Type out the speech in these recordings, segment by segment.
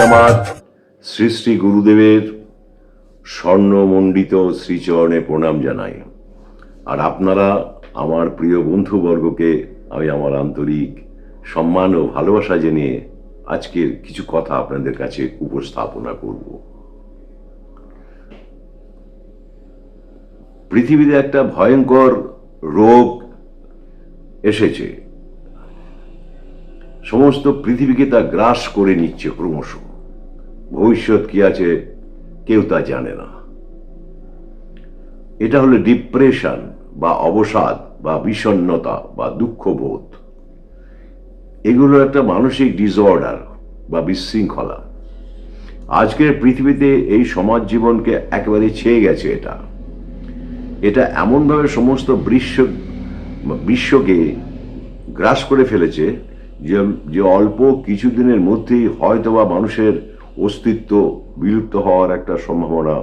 আমার শ্রী শ্রী গুরুদেবের স্বর্ণমণ্ডিত শ্রীচরণে প্রণাম জানাই। আর আপনারা আমার প্রিয় বন্ধুবর্গকে আমি আমার আন্তরিক সম্মান ও ভালোবাসা জানিয়ে আজকের কিছু কথা আপনাদের কাছে উপস্থাপনা করব। পৃথিবীতে একটা ভয়ঙ্কর রোগ এসেছে। সমস্ত পৃথিবীকে তা গ্রাস করে নিচ্ছে ক্রমশ। ভবিষ্যৎ কি আছে, কেউ তা জানে না। এটা হলো ডিপ্রেশন বা অবসাদ বা বিষণ্ণতা বা দুঃখবোধ। এগুলো একটা মানসিক ডিসঅর্ডার বা বিশৃঙ্খলা। আজকের পৃথিবীতে এই সমাজ জীবনকে একেবারে ছেয়ে গেছে এটা। এটা এমনভাবে সমস্ত বিশ্ব, বিশ্বকে গ্রাস করে ফেলেছে যে যে অল্প কিছুদিনের মধ্যেই হয়তোবা মানুষের অস্তিত্ব বিলুপ্ত হওয়ার একটা সম্ভাবনা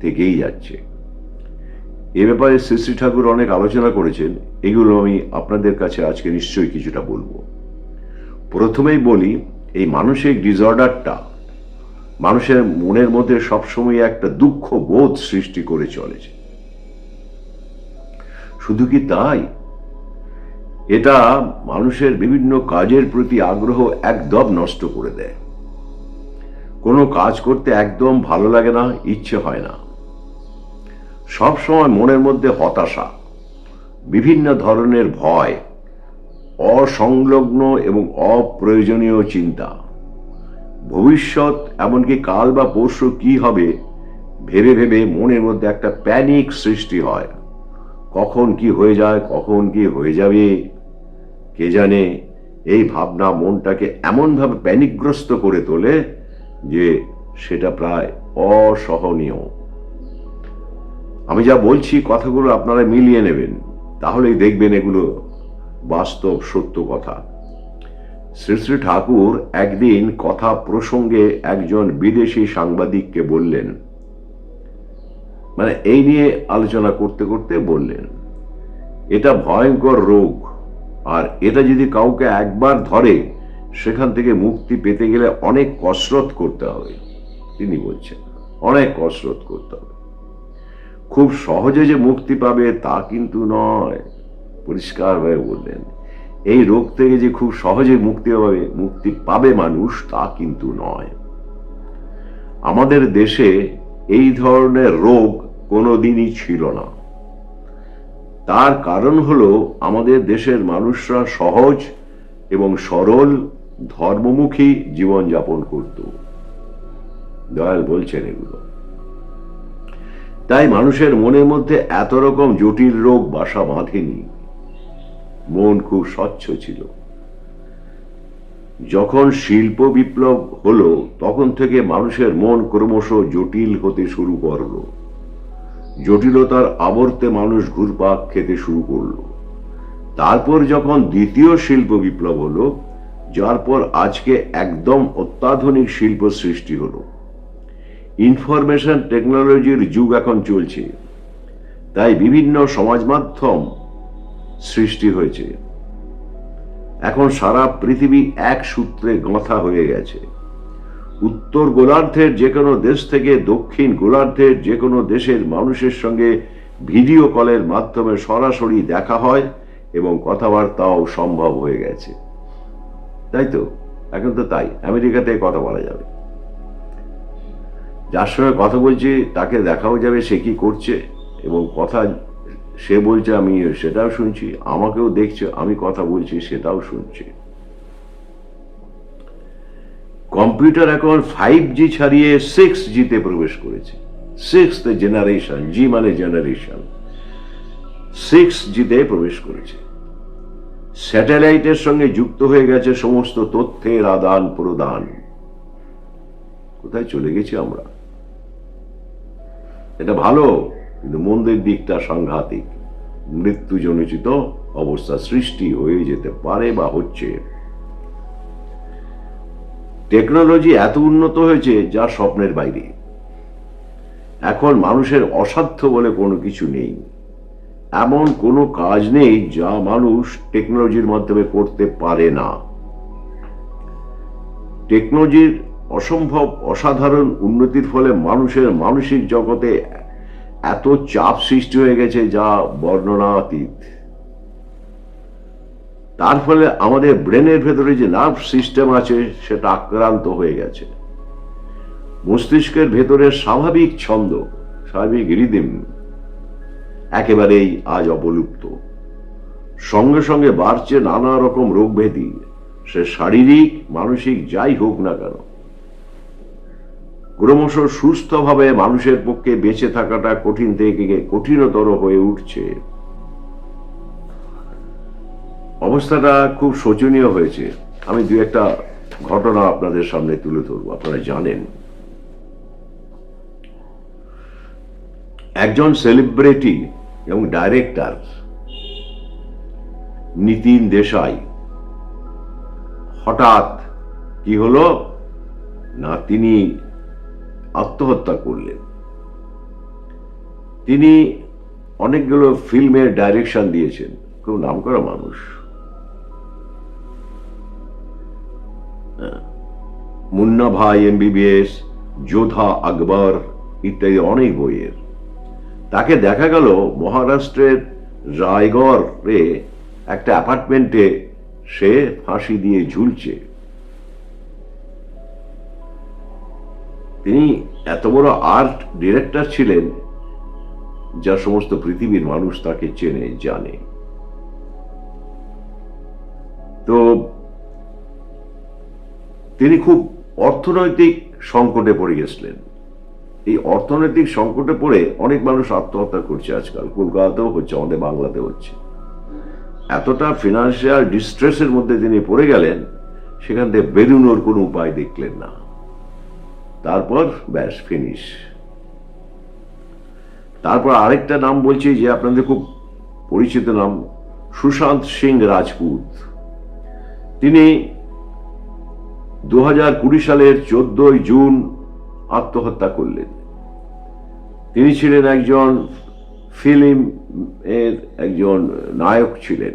থেকেই যাচ্ছে। এ ব্যাপারে শ্রী শ্রী ঠাকুর অনেক আলোচনা করেছেন, এগুলো আমি আপনাদের কাছে আজকে নিশ্চয়ই কিছুটা বলব। প্রথমেই বলি, এই মানসিক ডিসঅর্ডারটা মানুষের মনের মধ্যে সবসময় একটা দুঃখ বোধ সৃষ্টি করে চলেছে। শুধু কি তাই? এটা মানুষের বিভিন্ন কাজের প্রতি আগ্রহ একদম নষ্ট করে দেয়। কোনো কাজ করতে একদম ভালো লাগে না, ইচ্ছে হয় না। সব সময় মনের মধ্যে হতাশা, বিভিন্ন ধরনের ভয়, অসংলগ্ন এবং অপ্রয়োজনীয় চিন্তা। ভবিষ্যৎ এমনকি কাল বা পরশু কি হবে, ভেবে ভেবে মনের মধ্যে একটা প্যানিক সৃষ্টি হয়। কখন কি হয়ে যায়, কখন কি হয়ে যাবে, কে জানে, এই ভাবনা মনটাকে এমনভাবে প্যানিকগ্রস্ত করে তোলে যে সেটা প্রায় অসহনীয়। আমি যা বলছি কথাগুলো আপনারা মিলিয়ে নেবেন, তাহলেই দেখবেন এগুলো বাস্তব সত্য কথা। শ্রী শ্রী ঠাকুর একদিন কথা প্রসঙ্গে একজন বিদেশি সাংবাদিককে বললেন মানে এই নিয়ে আলোচনা করতে করতে বললেন, এটা ভয়ঙ্কর রোগ, আর এটা যদি কাউকে একবার ধরে সেখান থেকে মুক্তি পেতে গেলে অনেক কসরত করতে হবে, তিনি বলছেন। অনেক কসরত করতে হবে। খুব সহজে যে মুক্তি পাবে তা কিন্তু নয় পরিষ্কারভাবে বললেন। এই রোগ থেকে যে খুব সহজে মুক্তি পাবে মুক্তি পাবে মানুষ, তা কিন্তু নয়। আমাদের দেশে এই ধরনের রোগ কোনোদিনই ছিল না। তার কারণ হলো আমাদের দেশের মানুষরা সহজ এবং সরল ধর্মমুখী জীবনযাপন করত। দয়াল বলছেন এগুলো। তাই মানুষের মনের মধ্যে এত রকম জটিল রোগ বাসা বাঁধেনি। মন খুব স্বচ্ছ ছিল। যখন শিল্প বিপ্লব হলো, তখন থেকে মানুষের মন ক্রমশ জটিল হতে শুরু করল। জটিলতার আবর্তে মানুষ ঘুরপাক খেতে শুরু করল। তারপর যখন দ্বিতীয় শিল্প বিপ্লব হলো যার পর আজকে একদম অত্যাধুনিক শিল্প সৃষ্টি হলো। ইনফরমেশন টেকনোলজির যুগ এখন চলছে। তাই বিভিন্ন সমাজ মাধ্যম সৃষ্টি হয়েছে। এখন সারা পৃথিবী এক সূত্রে গাঁথা হয়ে গেছে। উত্তর গোলার্ধের যে কোনো দেশ থেকে দক্ষিণ গোলার্ধের যে কোনো দেশের মানুষের সঙ্গে ভিডিও কলের মাধ্যমে সরাসরি দেখা হয় এবং কথাবার্তাও সম্ভব হয়ে গেছে। তাই তো? এখন তো তাই। আমেরিকাতে কথা বলা যাবে। যার সঙ্গে কথা বলছি, তাকে দেখাও যাবে সে কি করছে এবং কথা সে বলছে, আমি সেটাও শুনছি। আমাকেও দেখছে, আমি কথা বলছি, সেটাও শুনছি। কম্পিউটার এখন ফাইভ জি ছাড়িয়ে সিক্স জিতে প্রবেশ করেছে। সিক্স জেনারেশন জি মানে জেনারেশন সিক্স জিতে প্রবেশ করেছে। স্যাটেলাইটের সঙ্গে যুক্ত হয়ে গেছে সমস্ত তথ্যের আদান প্রদান। কোথায় চলে গেছি আমরা? এটা ভালো, কিন্তু মন্দের দিকটা সাংঘাতিক। মৃত্যুজনিত অবস্থা সৃষ্টি হয়ে যেতে পারে বা হচ্ছে। টেকনোলজি এত উন্নত হয়েছে যা স্বপ্নের বাইরে। এখন মানুষের অসাধ্য বলে কোনো কিছু নেই। এমন কোনো কাজ নেই যা মানুষ টেকনোলজির মাধ্যমে করতে পারে না। টেকনোলজির অসম্ভব অসাধারণ উন্নতির ফলে মানুষের মানসিক জগতে এত চাপ সৃষ্টি হয়ে গেছে যা বর্ণনাতীত। তার ফলে আমাদের ব্রেনের ভেতরে যে নার্ভ সিস্টেম আছে, সেটা আক্রান্ত হয়ে গেছে। মস্তিষ্কের ভেতরে স্বাভাবিক ছন্দ, স্বাভাবিক রিদিম একেবারেই আজ অবলুপ্ত। সঙ্গে সঙ্গে বাড়ছে নানা রকম রোগ ব্যাধি সে শারীরিক, মানসিক যাই হোক না কেন। ক্রমশ সুস্থভাবে মানুষের পক্ষে বেঁচে থাকাটা কঠিন থেকে কঠিনতর হয়ে উঠছে। অবস্থাটা খুব শোচনীয় হয়েছে। আমি দু একটা ঘটনা আপনাদের সামনে তুলে ধরবো, আপনারা জানেন। একজন সেলিব্রিটি এবং ডাইরেক্টর নিতিন দেশাই। হঠাৎ কি হলো? না, তিনি আত্মহত্যা করলেন। তিনি অনেকগুলো ফিল্মের ডাইরেকশন দিয়েছেন। খুব নাম করা মানুষ। মুন্না ভাই এম এমবিবিএস যোধা আকবর ইত্যাদি অনেক বইয়ের। তাকে দেখা গেল মহারাষ্ট্রের রায়গড়ে একটা অ্যাপার্টমেন্টে সে ফাঁসি দিয়ে ঝুলছে। তিনি এত বড় আর্ট ডিরেক্টর ছিলেন যা সমস্ত পৃথিবীর মানুষ তাকে চেনে, জানে। তো তিনি খুব অর্থনৈতিক সংকটে পড়ে গেছিলেন। এই অর্থনৈতিক সংকটে পড়ে অনেক মানুষ আত্মহত্যা করছে আজকাল। কলকাতাতেও হচ্ছে, আমাদের বাংলাতে হচ্ছে। এতটা ফিনান্সিয়াল ডিস্ট্রেসের মধ্যে তিনি পড়ে গেলেন, সেখান থেকে বেরোনোর কোনো উপায় দেখলেন না। তারপর ব্যাস ফিনিশ তারপর আরেকটা নাম বলছি যে আপনাদের খুব পরিচিত নাম, সুশান্ত সিং রাজপুত। তিনি দু সালের চোদ্দই জুন আত্মহত্যা করলেন। তিনি ছিলেন একজন ফিল্ম এর একজন নায়ক ছিলেন।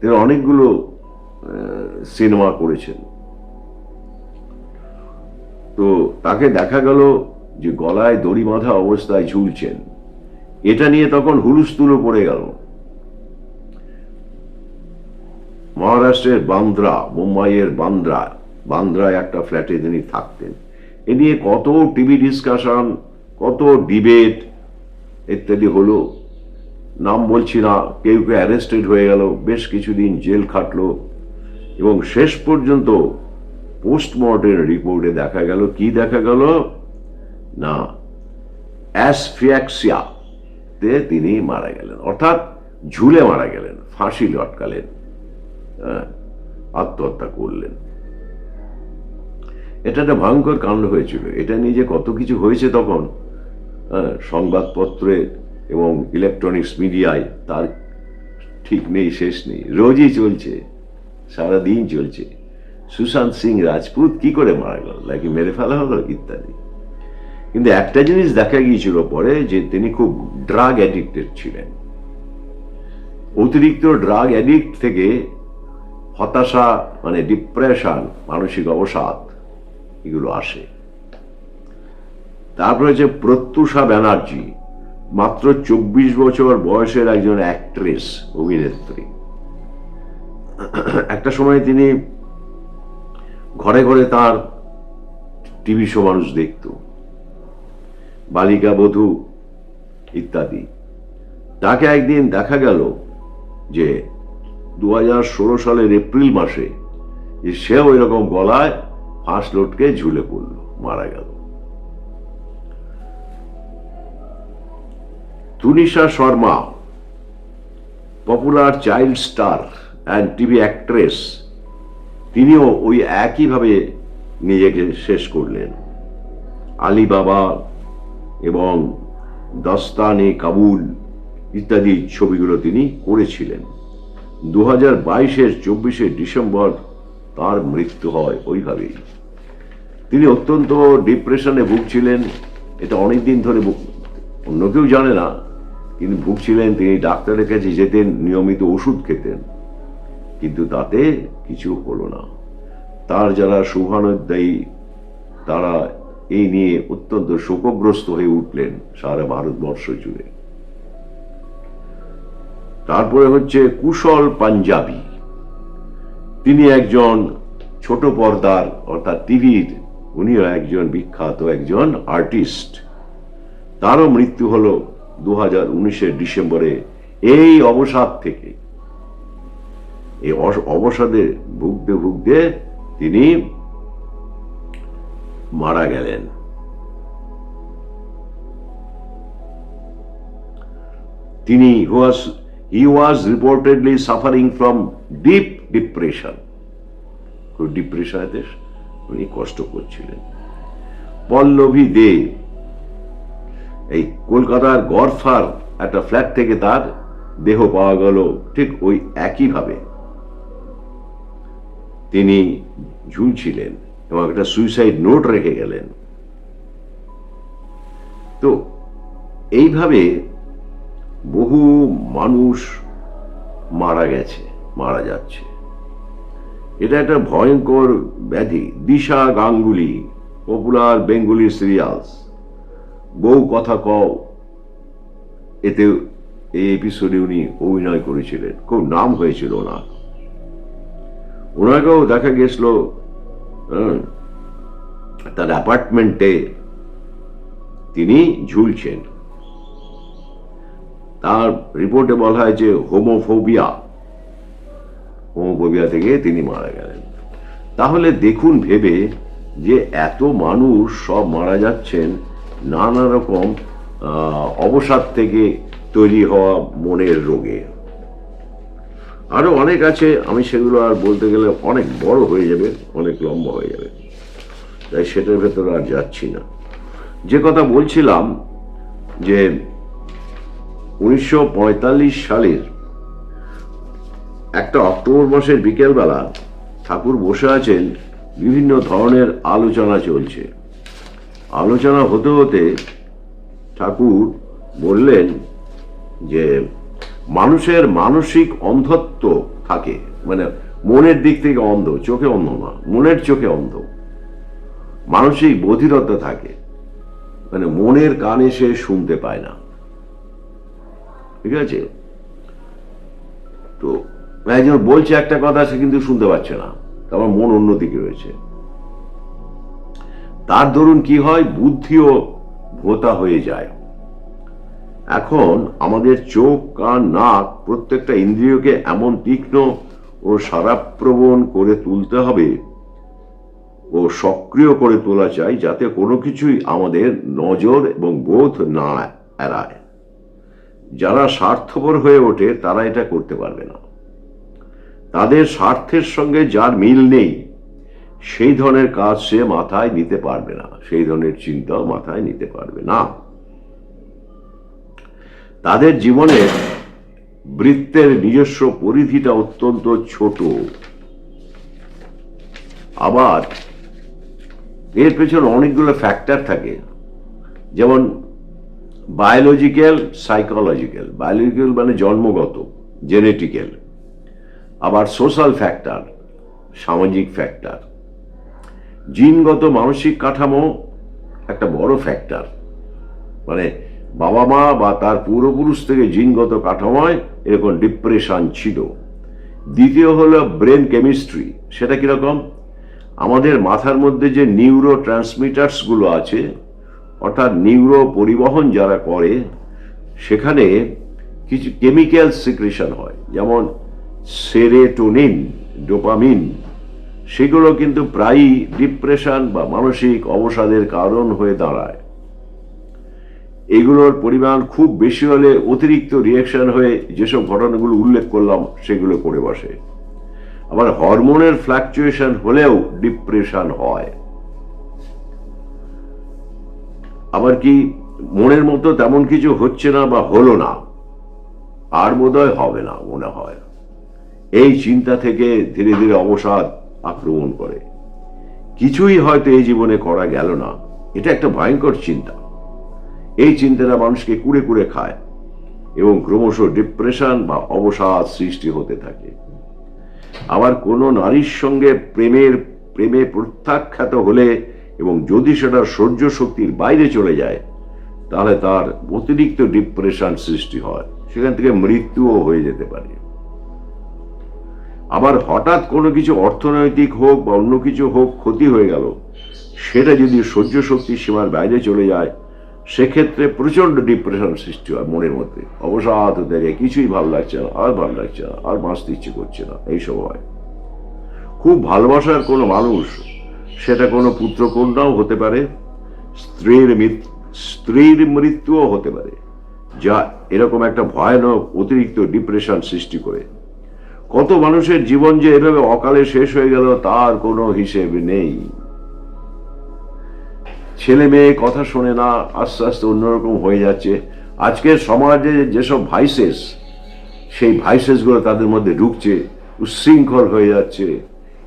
তিনি অনেকগুলো সিনেমা করেছেন। তো তাকে দেখা গেল যে গলায় দড়ি বাঁধা অবস্থায় ঝুলছেন। এটা নিয়ে তখন হুলুস্থুলো পড়ে গেল। মহারাষ্ট্রের বান্দ্রা, মুম্বাইয়ের বান্দ্রা, বান্দ্রায় একটা ফ্ল্যাটে তিনি থাকতেন। এ নিয়ে কত টিভি ডিসকাশন কত ডিবেট ইত্যাদি হলো। নাম বলছি না কেউ কেউ অ্যারেস্টেড হয়ে গেল বেশ কিছুদিন জেল খাটলো। এবং শেষ পর্যন্ত পোস্টমর্টেম রিপোর্টে দেখা গেল। কি দেখা গেল? না অ্যাসফিয়াক্সিয়া তে তিনি মারা গেলেন। অর্থাৎ ঝুলে মারা গেলেন ফাঁসি লটকালেন হ্যাঁ, আত্মহত্যা করলেন। এটা একটা ভয়ঙ্কর কাণ্ড হয়েছিল। এটা নিয়ে যে কত কিছু হয়েছে তখন হ্যাঁ, সংবাদপত্রে এবং ইলেকট্রনিক্স মিডিয়ায় তার ঠিক নেই শেষ নেই। রোজই চলছে সারা দিন চলছে। সুশান্ত সিং রাজপুত কি করে মারা গেল? নাকি মেরে ফেলা হলো ইত্যাদি? কিন্তু একটা জিনিস দেখা গিয়েছিল পরে যে তিনি খুব ড্রাগ অ্যাডিক্টেড ছিলেন। অতিরিক্ত ড্রাগ অ্যাডিক্ট থেকে হতাশা মানে ডিপ্রেশন মানসিক অবসাদ এগুলো আসে। তারপরে যে প্রত্যুষা ব্যানার্জি, মাত্র চব্বিশ বছর বয়সের একজন অ্যাক্ট্রেস অভিনেত্রী। একটা সময় তিনি ঘরে ঘরে তার টিভি শো মানুষ দেখত। বালিকা, বধূ ইত্যাদি। তাকে একদিন দেখা গেল যে দু হাজার ষোলো সালের এপ্রিল মাসে সেও এরকম গলায় ফাঁস লটকে ঝুলে পড়ল, মারা গেল। Tunisha Sharma, popular child star and TV actress, তিনিও ওই একইভাবে নিজেকে শেষ করলেন। আলিবাবা এবং দস্তানে কাবুল ইত্যাদি ছবিগুলো তিনি করেছিলেন। দু হাজার বাইশের চব্বিশে ডিসেম্বর তার মৃত্যু হয় ওইভাবেই। তিনি অত্যন্ত ডিপ্রেশনে ভুগছিলেন। এটা অনেক দিন ধরে অন্য কেউ জানে না, কিন্তু ভুগছিলেন, তিনি ডাক্তারের কাছে যেতেন, নিয়মিত ওষুধ খেতেন। কিন্তু তাতে কিছু হলো না। তার যারা শুভানুদ্দায়ী তারা এই নিয়ে অত্যন্ত শোকগ্রস্ত হয়ে উঠলেন সারা ভারতবর্ষ জুড়ে। তারপরে হচ্ছে কুশল পাঞ্জাবি। তিনি একজন ছোট পর্দার, অর্থাৎ টিভির উনিও একজন বিখ্যাত একজন আর্টিস্ট। তারও মৃত্যু হলো দু হাজার ডিসেম্বরে এই অবসাদ থেকে। এই অবসাদে ভুগতে ভুগতে তিনি মারা গেলেন। তিনি was, he was reportedly suffering from deep depression. ডিপ্রেশনেতে উনি কষ্ট করছিলেন। পল্লবী দে, এই কলকাতার গড়ফার একটা ফ্ল্যাট থেকে তার দেহ পাওয়া গেল ঠিক ওই একইভাবে। তিনি ঝুলছিলেন এবং একটা সুইসাইড নোট রেখে গেলেন। তো এইভাবে বহু মানুষ মারা গেছে, মারা যাচ্ছে। এটা একটা ভয়ঙ্কর ব্যাধি Disha Ganguly popular Bengali serials Bou Kotha Kao এতে এই এপিসোডে উনি অভিনয় করেছিলেন। খুব নাম হয়েছিল ওনার। ওনাকেও দেখা গেছিল হ্যাঁ, তার অ্যাপার্টমেন্টে তিনি ঝুলছেন। তার রিপোর্টে বলা হয় যে হোমোফোবিয়া হোমোফোবিয়া থেকে তিনি মারা গেলেন। তাহলে দেখুন ভেবে যে এত মানুষ সব মারা যাচ্ছেন, নানা রকম অবসাদ থেকে তৈরি হওয়া মনের রোগে। আরও অনেক আছে, আমি সেগুলো আর বলতে গেলে অনেক বড় হয়ে যাবে, অনেক লম্বা হয়ে যাবে। তাই সেটার ভেতরে আর যাচ্ছি না। যে কথা বলছিলাম যে উনিশশো পঁয়তাল্লিশ সালের একটা অক্টোবর মাসের বিকেলবেলা ঠাকুর বসে আছেন, বিভিন্ন ধরনের আলোচনা চলছে। আলোচনা হতে হতে ঠাকুর বললেন যে, মানুষের মানসিক অন্ধত্ব থাকে মানে মনের দিক থেকে অন্ধ, চোখে অন্ধ না, মনের চোখে অন্ধ। মানসিক বধিরতা থাকে মানে মনের কানে সে শুনতে পায় না। ঠিক আছে? তো একজন বলছে একটা কথা, সে কিন্তু শুনতে পাচ্ছে না। তারপর মন অন্যদিকে রয়েছে। তার দরুন কি হয়? বুদ্ধিও ভোতা হয়ে যায়। এখন আমাদের চোখ, কান, নাক প্রত্যেকটা ইন্দ্রিয়কে এমন তীক্ষ্ণ ও সারাপ্রবণ করে তুলতে হবে ও সক্রিয় করে তোলা চাই, যাতে কোনো কিছুই আমাদের নজর এবং বোধ না এড়ায়। যারা স্বার্থপর হয়ে ওঠে, তারা এটা করতে পারবে না। তাদের স্বার্থের সঙ্গে যার মিল নেই, সেই ধরনের কাজ সে মাথায় নিতে পারবে না। সেই ধরনের চিন্তাও মাথায় নিতে পারবে না। তাদের জীবনে বৃত্তের নিজস্ব পরিধিটা অত্যন্ত ছোট। আবার এর পেছনে অনেকগুলো ফ্যাক্টর থাকে। যেমন বায়োলজিক্যাল সাইকোলজিক্যাল বায়োলজিক্যাল মানে জন্মগত জেনেটিক্যাল আবার সোশ্যাল ফ্যাক্টর, সামাজিক ফ্যাক্টর। জিনগত মানসিক কাঠামো একটা বড় ফ্যাক্টর। মানে বাবা মা বা তার পূর্বপুরুষ থেকে জিনগত কাঠামোয় এরকম ডিপ্রেশন ছিল। দ্বিতীয় হলো ব্রেন কেমিস্ট্রি, সেটা কীরকম? আমাদের মাথার মধ্যে যে নিউরো ট্রান্সমিটার্সগুলো আছে, অর্থাৎ নিউরো পরিবহন যারা করে, সেখানে কিছু কেমিক্যাল সিক্রেশন হয়। যেমন সেরেটোনিন, ডোপামিন, সেগুলো কিন্তু প্রায়ই ডিপ্রেশন বা মানসিক অবসাদের কারণ হয়ে দাঁড়ায়। এগুলোর পরিমাণ খুব বেশি হলে অতিরিক্ত রিয়াকশন হয়ে যেসব ঘটনাগুলো উল্লেখ করলাম সেগুলো করে বসে। আবার হরমোনের ফ্ল্যাকচুয়েশন হলেও ডিপ্রেশন হয়। আবার কি মনের মতো তেমন কিছু হচ্ছে না বা হলো না? আর বোধহয় হবে না, মনে হয়। এই চিন্তা থেকে ধীরে ধীরে অবসাদ আক্রমণ করে। কিছুই হয়তো এই জীবনে করা গেল না। এটা একটা ভয়ঙ্কর চিন্তা। এই চিন্তাটা মানুষকে কুড়ে কুড়ে খায় এবং ক্রমশ ডিপ্রেশন বা অবসাদ সৃষ্টি হতে থাকে। আবার কোনো নারীর সঙ্গে প্রেমের, প্রেমে প্রত্যাখ্যাত হলে এবং যদি সেটা সহ্য শক্তির বাইরে চলে যায়, তাহলে তার অতিরিক্ত ডিপ্রেশন সৃষ্টি হয়। সেখান থেকে মৃত্যুও হয়ে যেতে পারে। আবার হঠাৎ কোনো কিছু অর্থনৈতিক হোক বা অন্য কিছু হোক ক্ষতি হয়ে গেল। সেটা যদি সহ্য শক্তির সীমার বাইরে চলে যায়, সেক্ষেত্রে প্রচণ্ড ডিপ্রেশন সৃষ্টি হয় মনের মধ্যে। অবসাদ হতে কিছুই ভালো লাগছে না, আর ভালো লাগছে না, আর বাঁচতে ইচ্ছে করছে না। এইসব হয়। খুব ভালোবাসার কোনো মানুষ, সেটা কোনো পুত্রকন্যাও হতে পারে, স্ত্রীর স্ত্রীর মৃত্যুও হতে পারে, যা এরকম একটা ভয়ানক অতিরিক্ত ডিপ্রেশন সৃষ্টি করে। কত মানুষের জীবন যে এভাবে অকালে শেষ হয়ে গেল, তার কোনো হিসেব নেই। ছেলে মেয়ে কথা শোনে না, আস্তে আস্তে অন্যরকম হয়ে যাচ্ছে। আজকের সমাজে যেসব ভাইসেস সেই ভাইসেসগুলো তাদের মধ্যে ঢুকছে, উচ্ছৃঙ্খল হয়ে যাচ্ছে।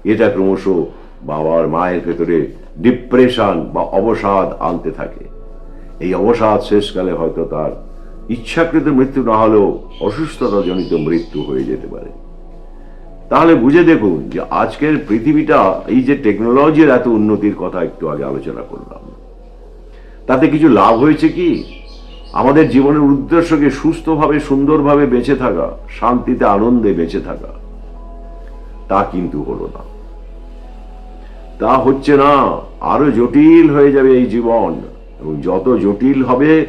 এটা ক্রমশ বাবার মায়ের ভেতরে ডিপ্রেশন বা অবসাদ আনতে থাকে। এই অবসাদ শেষকালে হয়তো তার ইচ্ছাকৃত মৃত্যু না হলেও অসুস্থতাজনিত মৃত্যু হয়ে যেতে পারে। তাহলে বুঝে দেখুন যে আজকের পৃথিবীটা, এই যে টেকনোলজির এত উন্নতির কথা একটু আগে আলোচনা করলাম। তাতে কিছু লাভ হয়েছে কি? আমাদের জীবনের উদ্দেশ্যকে সুস্থভাবে, সুন্দরভাবে বেঁচে থাকা, শান্তিতে, আনন্দে বেঁচে থাকা, তা কিন্তু হলো না। তা হচ্ছে না, আরও জটিল হয়ে যাবে এই জীবন, এবং যত জটিল হবে,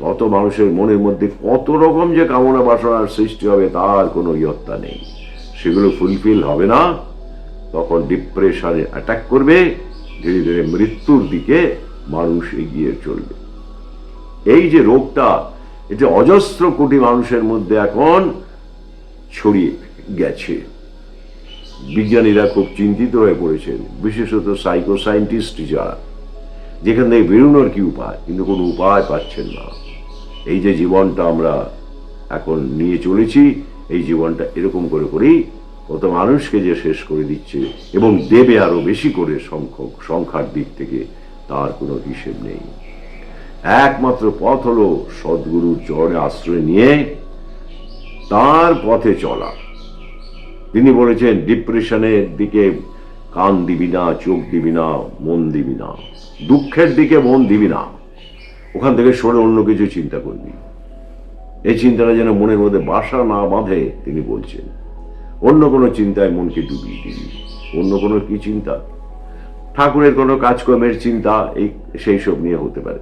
তত মানুষের মনের মধ্যে কত রকম যে কামনা বাসনার সৃষ্টি হবে, তার কোনো ইয়ত্তা নেই। সেগুলো ফুলফিল হবে না। তখন ডিপ্রেশনে অ্যাটাক করবে, ধীরে ধীরে মৃত্যুর দিকে মানুষ এগিয়ে চলবে। এই যে রোগটা এটা অজস্র কোটি মানুষের মধ্যে এখন ছড়িয়ে গেছে। বিজ্ঞানীরা খুব চিন্তিত হয়ে পড়েছেন, বিশেষত সাইকো সায়েন্টিস্ট যারা, যেখান থেকে বেরোনোর কি উপায়, কিন্তু কোনো উপায় পাচ্ছেন না। এই যে জীবনটা আমরা এখন নিয়ে চলেছি এই জীবনটা এরকম করে করেই কত মানুষকে যে শেষ করে দিচ্ছে এবং দেবে আরও বেশি করে সংখ্যক সংখ্যার দিক থেকে তার কোনো হিসেব নেই। একমাত্র পথ হলো সদ্গুরুর চরণে আশ্রয় নিয়ে তার পথে চলা। তিনি বলেছেন, ডিপ্রেশনের দিকে কান দিবি না, চোখ দিবি না, মন দিবি না। দুঃখের দিকে মন দিবি না। ওখান থেকে সরে অন্য কিছু চিন্তা করবি। এই চিন্তাটা যেন মনের মধ্যে বাসা না বাঁধে, তিনি বলছেন। অন্য কোনো চিন্তায় মনকে ডুবিয়ে দিবি। অন্য কোনো কি চিন্তা? ঠাকুরের কোনো কাজকর্মের চিন্তা এই সেই সব নিয়ে হতে পারে।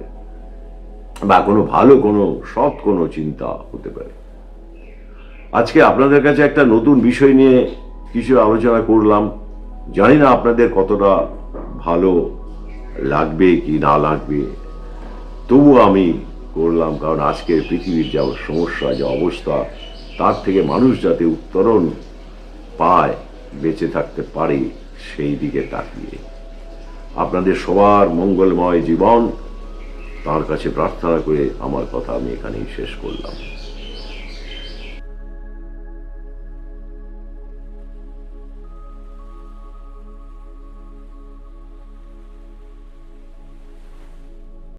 বা কোনো ভালো কোনো, সৎ কোনো চিন্তা হতে পারে। আজকে আপনাদের কাছে একটা নতুন বিষয় নিয়ে কিছু আলোচনা করলাম। জানি না আপনাদের কতটা ভালো লাগবে কি না লাগবে। তবু আমি করলাম, কারণ আজকের পৃথিবীর যা সমস্যা, যা অবস্থা, তার থেকে মানুষ যাতে উত্তরণ পায়, বেঁচে থাকতে পারে, সেই দিকে তাকিয়ে। আপনাদের সবার মঙ্গলময় জীবন। তার কাছে প্রার্থনা করে আমার কথা আমি এখানেই শেষ করলাম।